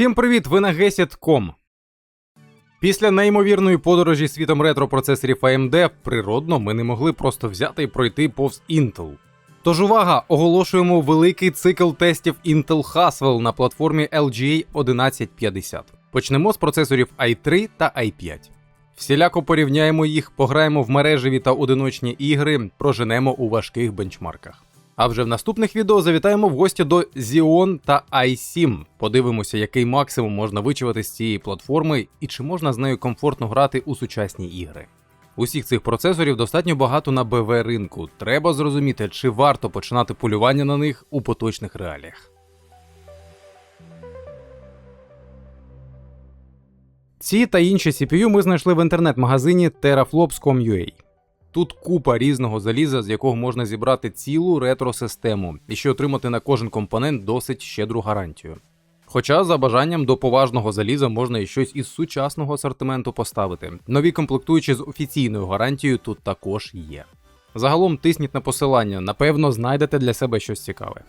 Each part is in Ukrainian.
Всім привіт! Ви на Gesit.com. Після неймовірної подорожі світом ретро процесорів AMD, природно, ми не могли просто взяти і пройти повз Intel. Тож увага! Оголошуємо великий цикл тестів Intel Haswell на платформі LGA 1150. Почнемо з процесорів i3 та i5. Всіляко порівняємо їх, пограємо в мережеві та одиночні ігри, проженемо у важких бенчмарках. А вже в наступних відео завітаємо в гості до Xeon та i7. Подивимося, який максимум можна вичувати з цієї платформи і чи можна з нею комфортно грати у сучасні ігри. Усіх цих процесорів достатньо багато на БВ ринку. Треба зрозуміти, чи варто починати полювання на них у поточних реаліях. Ці та інші CPU ми знайшли в інтернет-магазині teraflops.com.ua. Тут купа різного заліза, з якого можна зібрати цілу ретро-систему, і ще отримати на кожен компонент досить щедру гарантію. Хоча за бажанням до поважного заліза можна і щось із сучасного асортименту поставити. Нові комплектуючі з офіційною гарантією тут також є. Загалом тисніть на посилання, напевно, знайдете для себе щось цікаве.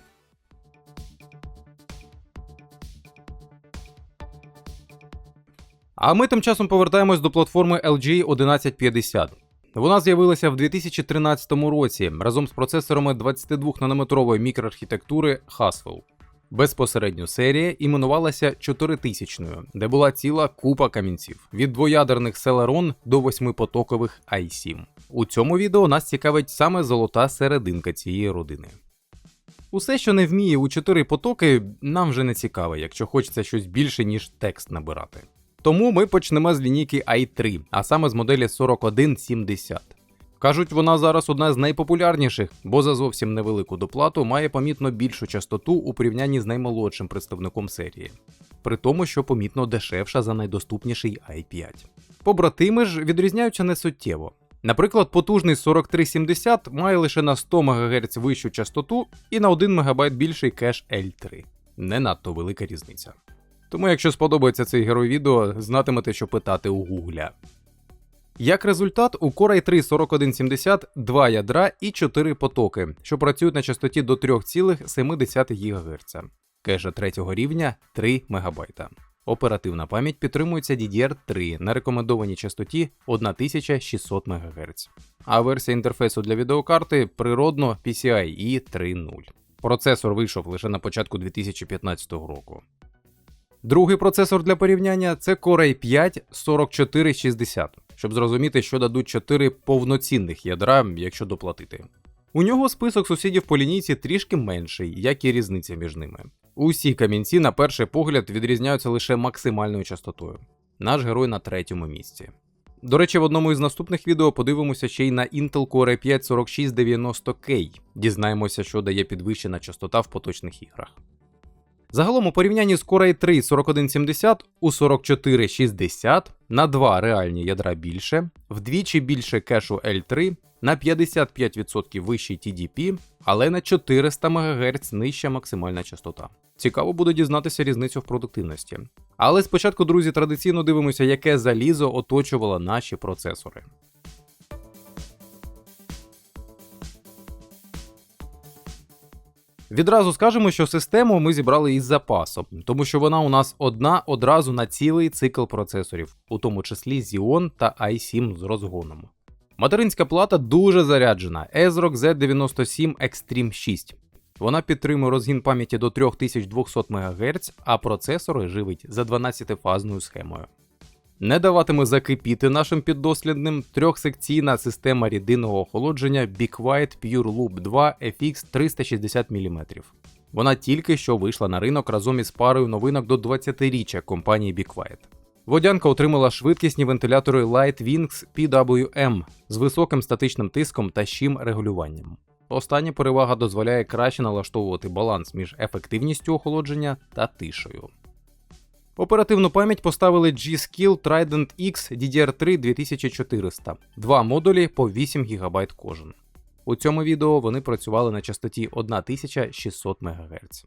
А ми тим часом повертаємось до платформи LG 1150. Вона з'явилася в 2013 році разом з процесорами 22-нанометрової мікроархітектури Haswell. Безпосередньо серія іменувалася 4000, де була ціла купа камінців від двоядерних Celeron до восьмипотокових i7. У цьому відео нас цікавить саме золота серединка цієї родини. Усе, що не вміє у 4 потоки, нам вже не цікаве, якщо хочеться щось більше, ніж текст набирати. Тому ми почнемо з лінійки i3, а саме з моделі 4170. Кажуть, вона зараз одна з найпопулярніших, бо за зовсім невелику доплату має помітно більшу частоту у порівнянні з наймолодшим представником серії, при тому, що помітно дешевша за найдоступніший i5. Побратими ж відрізняються не суттєво. Наприклад, потужний 4370 має лише на 100 МГц вищу частоту і на 1 МБ більший кеш L3. Не надто велика різниця. Тому, якщо сподобається цей герой відео, знатимете, що питати у гугля. Як результат, у Core i3 4170 2 ядра і 4 потоки, що працюють на частоті до 3,7 ГГц. Кеша 3 рівня 3 МБ. Оперативна пам'ять підтримується DDR3 на рекомендованій частоті 1600 МГц. А версія інтерфейсу для відеокарти природно PCIe 3.0. Процесор вийшов лише на початку 2015 року. Другий процесор для порівняння це Core i5 4460, щоб зрозуміти, що дадуть 4 повноцінних ядра, якщо доплатити. У нього список сусідів по лінійці трішки менший, як і різниця між ними. Усі камінці, на перший погляд, відрізняються лише максимальною частотою. Наш герой на третьому місці. До речі, в одному із наступних відео подивимося ще й на Intel Core i5 4690K. Дізнаємося, що дає підвищена частота в поточних іграх. Загалом у порівнянні з Core i3 4170 у 4460 на 2 реальні ядра більше, вдвічі більше кешу L3, на 55% вищий TDP, але на 400 МГц нижча максимальна частота. Цікаво буде дізнатися різницю в продуктивності. Але спочатку, друзі, традиційно дивимося, яке залізо оточувало наші процесори. Відразу скажемо, що систему ми зібрали із запасом, тому що вона у нас одна одразу на цілий цикл процесорів, у тому числі Xeon та i7 з розгоном. Материнська плата дуже заряджена ESRock Z97 Extreme 6. Вона підтримує розгін пам'яті до 3200 МГц, а процесори живить за 12-фазною схемою. Не даватиме закипіти нашим піддослідним трьохсекційна система рідинного охолодження Quiet Pure Loop 2 FX 360 мм. Вона тільки що вийшла на ринок разом із парою новинок до 20-річчя компанії Quiet. Водянка отримала швидкісні вентилятори Lightwings PWM з високим статичним тиском та щим регулюванням. Остання перевага дозволяє краще налаштовувати баланс між ефективністю охолодження та тишею. Оперативну пам'ять поставили G-Skill Trident X DDR3 2400, два модулі по 8 ГБ кожен. У цьому відео вони працювали на частоті 1600 МГц.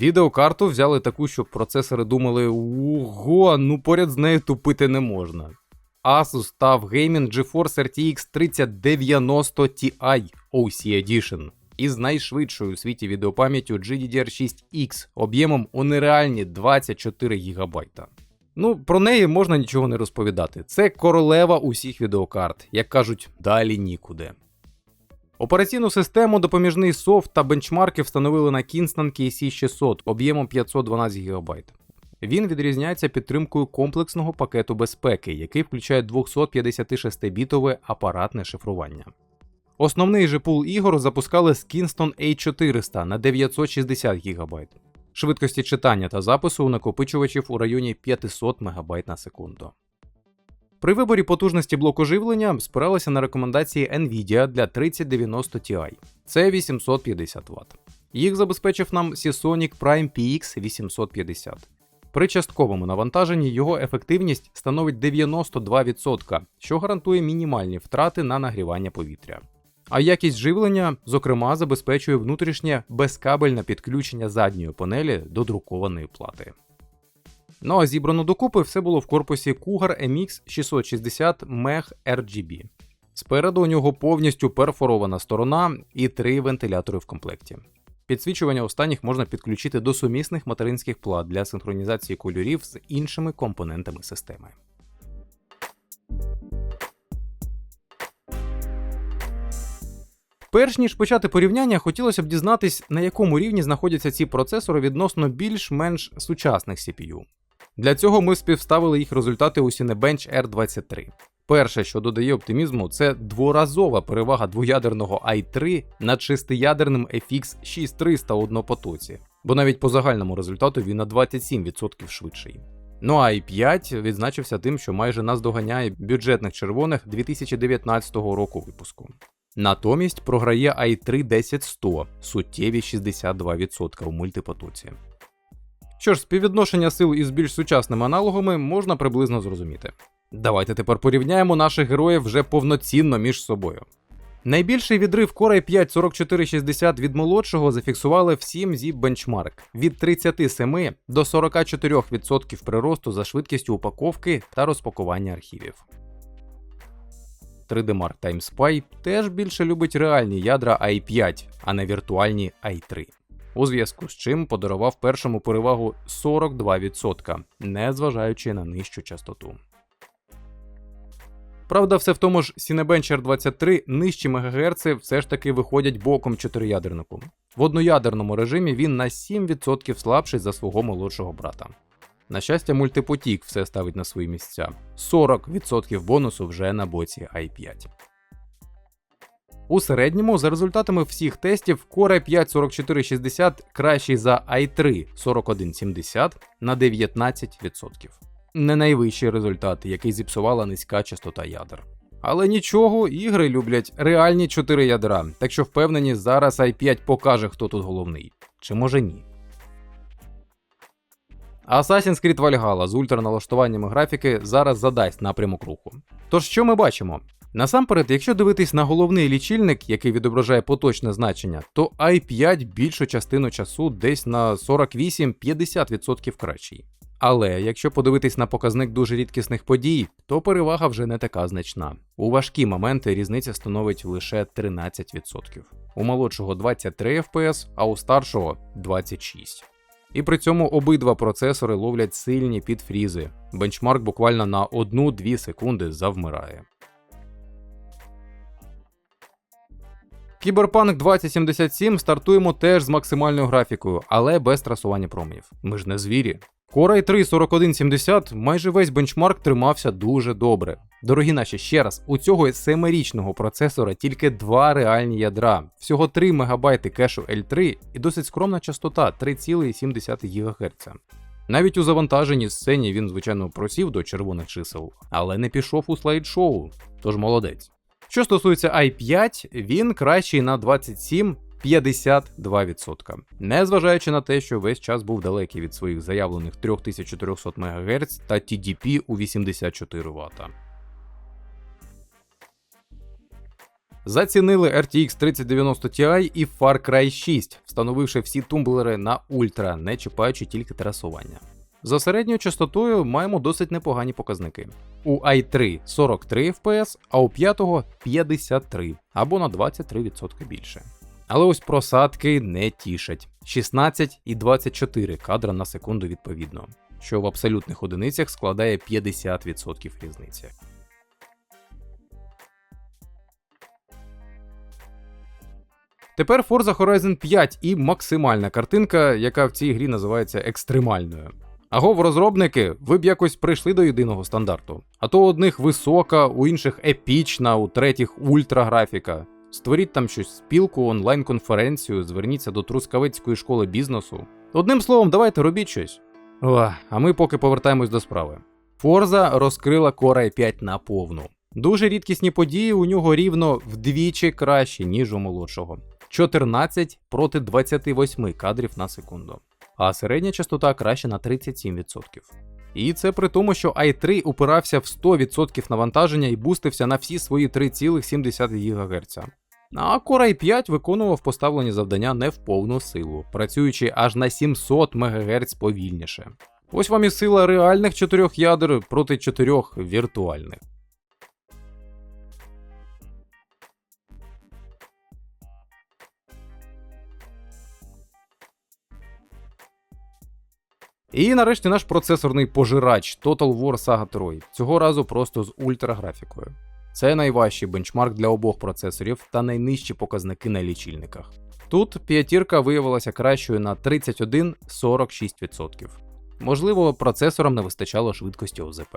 Відеокарту взяли таку, щоб процесори думали: ого, ну поряд з нею тупити не можна. Asus TUF Gaming GeForce RTX 3090 Ti OC Edition. Із найшвидшою у світі відеопам'яттю GDDR6X об'ємом у нереальні 24 ГБ. Ну, про неї можна нічого не розповідати. Це королева усіх відеокарт, як кажуть, далі нікуди. Операційну систему, допоміжний софт та бенчмарки встановили на Kingston KC600 об'ємом 512 ГБ. Він відрізняється підтримкою комплексного пакету безпеки, який включає 256-бітове апаратне шифрування. Основний же пул ігор запускали з Kingston A400 на 960 ГБ. Швидкості читання та запису у накопичувачів у районі 500 МБ на секунду. При виборі потужності блоку живлення спиралися на рекомендації Nvidia для 3090 Ti. Це 850 Вт. Їх забезпечив нам Seasonic Prime PX 850. При частковому навантаженні його ефективність становить 92%, що гарантує мінімальні втрати на нагрівання повітря. А якість живлення, зокрема, забезпечує внутрішнє безкабельне підключення задньої панелі до друкованої плати. Ну а зібрано докупи все було в корпусі Cougar MX 660 MEG RGB. Спереду у нього повністю перфорована сторона і три вентилятори в комплекті. Підсвічування останніх можна підключити до сумісних материнських плат для синхронізації кольорів з іншими компонентами системи. Перш ніж почати порівняння, хотілося б дізнатись, на якому рівні знаходяться ці процесори відносно більш-менш сучасних CPU. Для цього ми співставили їх результати у Cinebench R23. Перше, що додає оптимізму, це дворазова перевага двоядерного i3 над шестиядерним FX 6300 у однопотоці, бо навіть по загальному результату він на 27% швидший. Ну а i5 відзначився тим, що майже наздоганяє бюджетних червоних 2019 року випуску. Натомість програє i3 10100 суттєві 62% у мультипотоці. Що ж, співвідношення сил із більш сучасними аналогами можна приблизно зрозуміти. Давайте тепер порівняємо наших героїв вже повноцінно між собою. Найбільший відрив Core i5 4460 від молодшого зафіксували всім ZIP Benchmark від 37 до 44% приросту за швидкістю упаковки та розпакування архівів. 3D Mark Time Spy теж більше любить реальні ядра i5, а не віртуальні i3. У зв'язку з чим подарував першому перевагу 42%, не на нижчу частоту. Правда, все в тому ж Cinebench R23 нижчі МГц все ж таки виходять боком чотириядернику. В одноядерному режимі він на 7% слабший за свого молодшого брата. На щастя, мультипотік все ставить на свої місця. 40% бонусу вже на боці i5. У середньому, за результатами всіх тестів, Core i5 4460 кращий за i3 4170 на 19% не найвищий результат, який зіпсувала низька частота ядер. Але нічого, ігри люблять реальні 4 ядра, так що впевнені, зараз i5 покаже, хто тут головний. Чи може ні? Assassin's Creed Valhalla з ультраналаштуваннями графіки зараз задасть напрямок руху. Тож що ми бачимо? Насамперед, якщо дивитись на головний лічильник, який відображає поточне значення, то i5 більшу частину часу десь на 48-50% кращий. Але якщо подивитись на показник дуже рідкісних подій, то перевага вже не така значна. У важкі моменти різниця становить лише 13%. У молодшого 23 FPS, а у старшого 26. І при цьому обидва процесори ловлять сильні підфрізи. Бенчмарк буквально на 1-2 секунди завмирає. Кіберпанк 2077 стартуємо теж з максимальною графікою, але без трасування променів. Ми ж не звірі. Core i3 4170 майже весь бенчмарк тримався дуже добре. Дорогі наші ще раз, у цього 7-річного процесора тільки два реальні ядра, всього 3 МБ кешу L3 і досить скромна частота 3,7 ГГц. Навіть у завантаженій сцені він, звичайно, просів до червоних чисел, але не пішов у слайд-шоу, тож молодець. Що стосується i5, він кращий на 27 52%. Незважаючи на те, що весь час був далекий від своїх заявлених 3400 МГц та TDP у 84 Вт. Зацінили RTX 3090 Ti і Far Cry 6, встановивши всі тумблери на ультра, не чіпаючи тільки терасування. За середньою частотою маємо досить непогані показники. У i3 43 FPS, а у 5 53 або на 23% більше. Але ось просадки не тішать 16 і 24 кадра на секунду відповідно, що в абсолютних одиницях складає 50% різниці. Тепер Forza Horizon 5 і максимальна картинка, яка в цій грі називається екстремальною. Агов розробники, ви б якось прийшли до єдиного стандарту. А то у одних висока, у інших епічна, у третіх ультраграфіка. Створіть там щось спілку, онлайн-конференцію, зверніться до Трускавецької школи бізнесу. Одним словом, давайте робіть щось. О, а ми поки повертаємось до справи. Forza розкрила Core i5 на повну. Дуже рідкісні події у нього рівно вдвічі кращі, ніж у молодшого. 14 проти 28 кадрів на секунду. А середня частота краще на 37%. І це при тому, що i3 упирався в 100% навантаження і бустився на всі свої 3,7 ГГц. А Core i5 виконував поставлені завдання не в повну силу, працюючи аж на 700 МГц повільніше. Ось вам і сила реальних чотирьох ядер проти чотирьох віртуальних. І нарешті наш процесорний пожирач Total War Saga 3, цього разу просто з ультраграфікою. Це найважчий бенчмарк для обох процесорів та найнижчі показники на лічильниках. Тут п'ятірка виявилася кращою на 31-46%. Можливо, процесорам не вистачало швидкості ОЗП.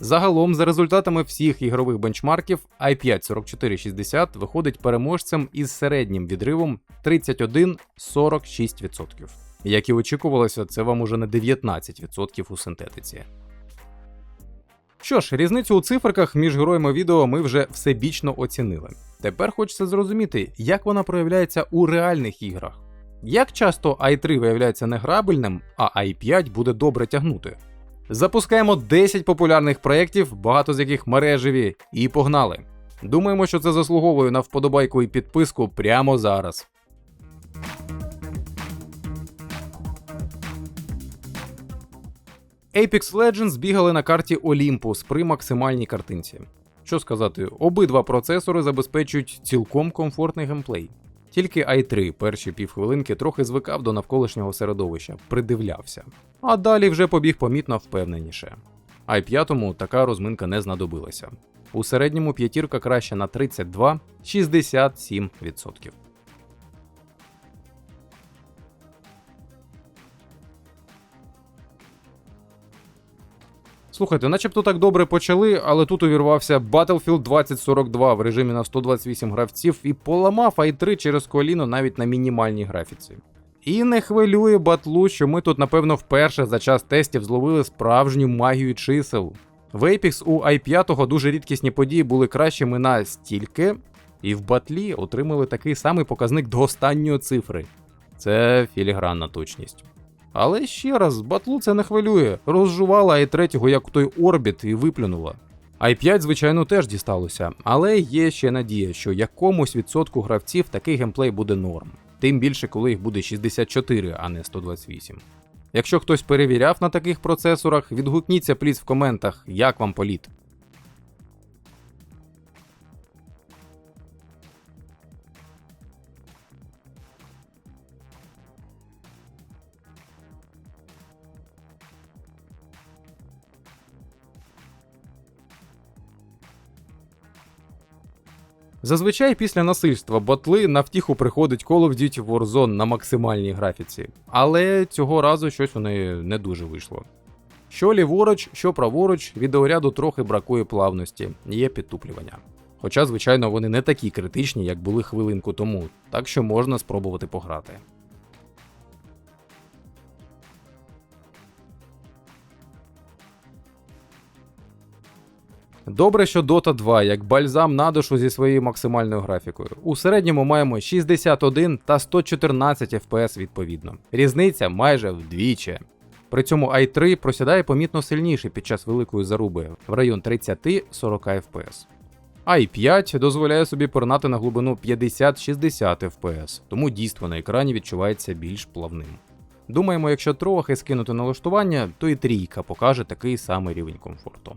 Загалом, за результатами всіх ігрових бенчмарків, i5 4460 виходить переможцем із середнім відривом 31-46%. Як і очікувалося, це вам уже не 19% у синтетиці. Що ж, різницю у циферках між героями відео ми вже всебічно оцінили. Тепер хочеться зрозуміти, як вона проявляється у реальних іграх. Як часто i3 виявляється неграбельним, а i5 буде добре тягнути. Запускаємо 10 популярних проєктів, багато з яких мережеві, і погнали. Думаємо, що це заслуговує на вподобайку і підписку прямо зараз. Apex Legends бігали на карті Olympus при максимальній картинці. Що сказати, обидва процесори забезпечують цілком комфортний геймплей. Тільки i3 перші півхвилинки трохи звикав до навколишнього середовища, придивлявся. А далі вже побіг помітно впевненіше. i5 така розминка не знадобилася. У середньому п'ятірка краще на 32-67%. Слухайте, начебто так добре почали, але тут увірвався Battlefield 2042 в режимі на 128 гравців і поламав i3 через коліно навіть на мінімальній графіці. І не хвилює батлу, що ми тут, напевно, вперше за час тестів зловили справжню магію чисел. В Apex у i5 дуже рідкісні події були кращими на стільки, і в батлі отримали такий самий показник до останньої цифри. Це філігранна точність. Але ще раз, батлу це не хвилює. Розжувала i3 як той орбіт і виплюнула. i5, звичайно, теж дісталося, але є ще надія, що якомусь відсотку гравців такий геймплей буде норм. Тим більше, коли їх буде 64, а не 128. Якщо хтось перевіряв на таких процесорах, відгукніться пліс в коментах, як вам політ. Зазвичай після насильства батли на втіху приходить Call of Duty Warzone на максимальній графіці, але цього разу щось у неї не дуже вийшло. Що ліворуч, що праворуч, відеоряду трохи бракує плавності, є підтуплювання. Хоча, звичайно, вони не такі критичні, як були хвилинку тому, так що можна спробувати пограти. Добре, що Dota 2, як бальзам на душу зі своєю максимальною графікою. У середньому маємо 61 та 114 FPS відповідно. Різниця майже вдвічі. При цьому i3 просідає помітно сильніше під час великої заруби в район 30-40 FPS. i5 дозволяє собі порнати на глибину 50-60 FPS, тому дійство на екрані відчувається більш плавним. Думаємо, якщо трохи скинути налаштування, то і трійка покаже такий самий рівень комфорту.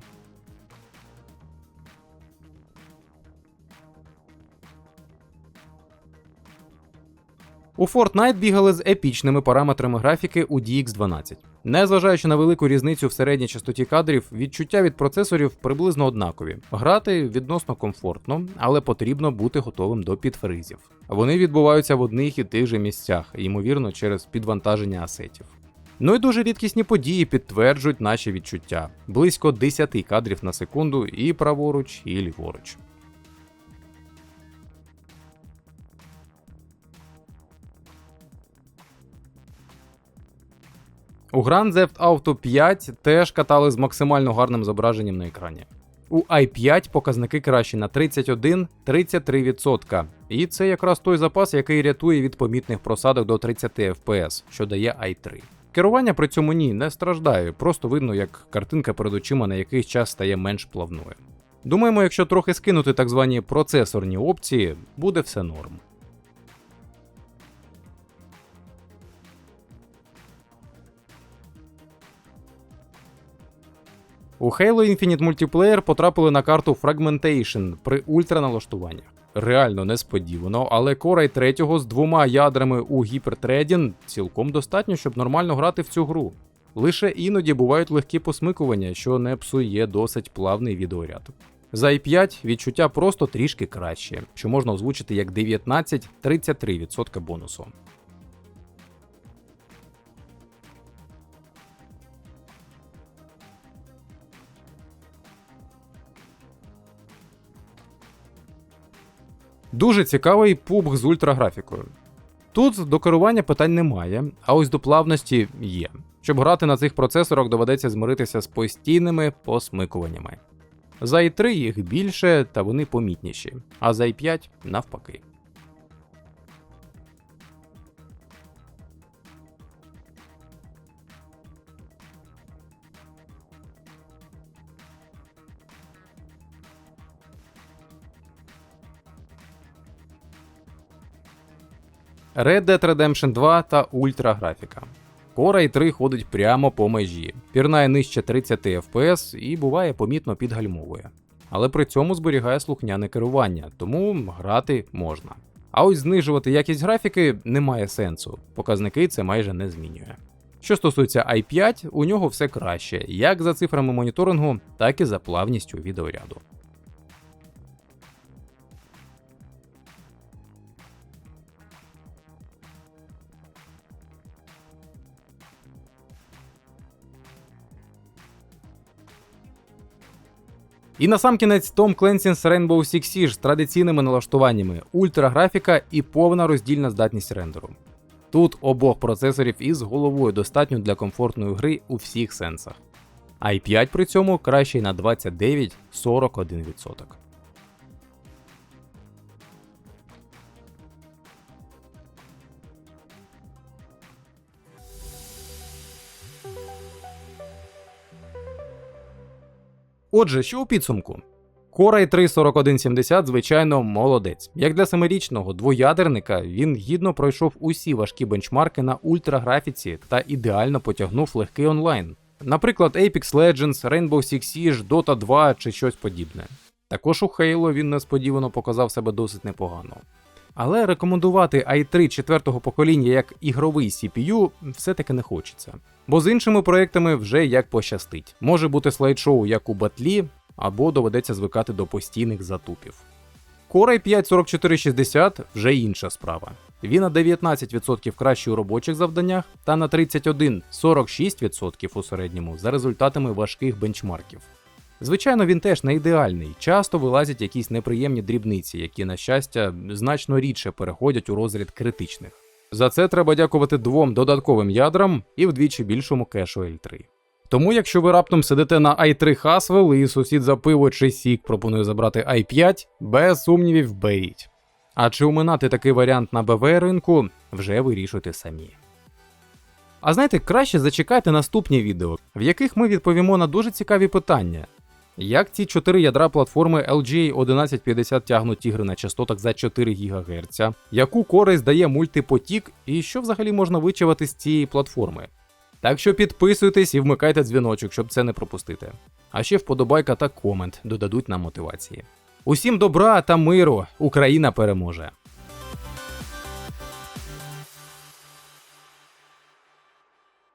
У Fortnite бігали з епічними параметрами графіки у DX12. Незважаючи на велику різницю в середній частоті кадрів, відчуття від процесорів приблизно однакові. Грати відносно комфортно, але потрібно бути готовим до підфризів. Вони відбуваються в одних і тих же місцях, ймовірно, через підвантаження асетів. Ну і дуже рідкісні події підтверджують наші відчуття: близько 10 кадрів на секунду і праворуч, і ліворуч. У Grand Theft Auto 5 теж катали з максимально гарним зображенням на екрані. У i5 показники кращі на 31-33%. І це якраз той запас, який рятує від помітних просадок до 30 FPS, що дає i3. Керування при цьому ні, не страждає, просто видно, як картинка перед очима на якийсь час стає менш плавною. Думаємо, якщо трохи скинути так звані процесорні опції, буде все норм. У Halo Infinite Multiplayer потрапили на карту Fragmentation при ультраналаштуваннях. Реально несподівано, але Core i 3 з двома ядрами у гіпертредін цілком достатньо, щоб нормально грати в цю гру. Лише іноді бувають легкі посмикування, що не псує досить плавний відеоряд. За i5 відчуття просто трішки краще, що можна озвучити як 19-33% бонусу. Дуже цікавий пубг з ультраграфікою. Тут до керування питань немає, а ось до плавності є. Щоб грати на цих процесорах, доведеться змиритися з постійними посмикуваннями. За i3 їх більше та вони помітніші, а за i5 навпаки. Red Dead Redemption 2 та ультра графіка. Core i 3 ходить прямо по межі, пірнає нижче 30 FPS і буває помітно підгальмовує. Але при цьому зберігає слухняне керування, тому грати можна. А ось знижувати якість графіки немає сенсу, показники це майже не змінює. Що стосується i5, у нього все краще, як за цифрами моніторингу, так і за плавністю відеоряду. І насамкінець Tom Clancy's Rainbow Six Siege з традиційними налаштуваннями, ультраграфіка і повна роздільна здатність рендеру. Тут обох процесорів із головою достатньо для комфортної гри у всіх сенсах. i5 при цьому кращий на 29-41%. Отже, що у підсумку? Core i 3 4170, звичайно, молодець. Як для семирічного двоядерника, він гідно пройшов усі важкі бенчмарки на ультраграфіці та ідеально потягнув легкий онлайн. Наприклад, Apex Legends, Rainbow Six Siege, Dota 2 чи щось подібне. Також у Halo він несподівано показав себе досить непогано. Але рекомендувати i3 четвертого покоління як ігровий CPU все-таки не хочеться. Бо з іншими проектами вже як пощастить. Може бути слайд-шоу як у батлі, або доведеться звикати до постійних затупів. Core i5 4460 вже інша справа. Він на 19% кращий у робочих завданнях та на 31-46% у середньому за результатами важких бенчмарків. Звичайно, він теж не ідеальний, часто вилазять якісь неприємні дрібниці, які, на щастя, значно рідше переходять у розряд критичних. За це треба дякувати двом додатковим ядрам і вдвічі більшому кешу L3. Тому, якщо ви раптом сидите на i3 Haswell і сусід за пиво чи сік пропонує забрати i5, без сумнівів беріть. А чи уминати такий варіант на БВ ринку, вже вирішуйте самі. А знаєте, краще зачекайте наступні відео, в яких ми відповімо на дуже цікаві питання. Як ці чотири ядра платформи LGA 1150 тягнуть ігри на частотах за 4 ГГц, яку користь дає мультипотік, і що взагалі можна вичавати з цієї платформи? Так що підписуйтесь і вмикайте дзвіночок, щоб це не пропустити. А ще вподобайка та комент додадуть нам мотивації. Усім добра та миру! Україна переможе!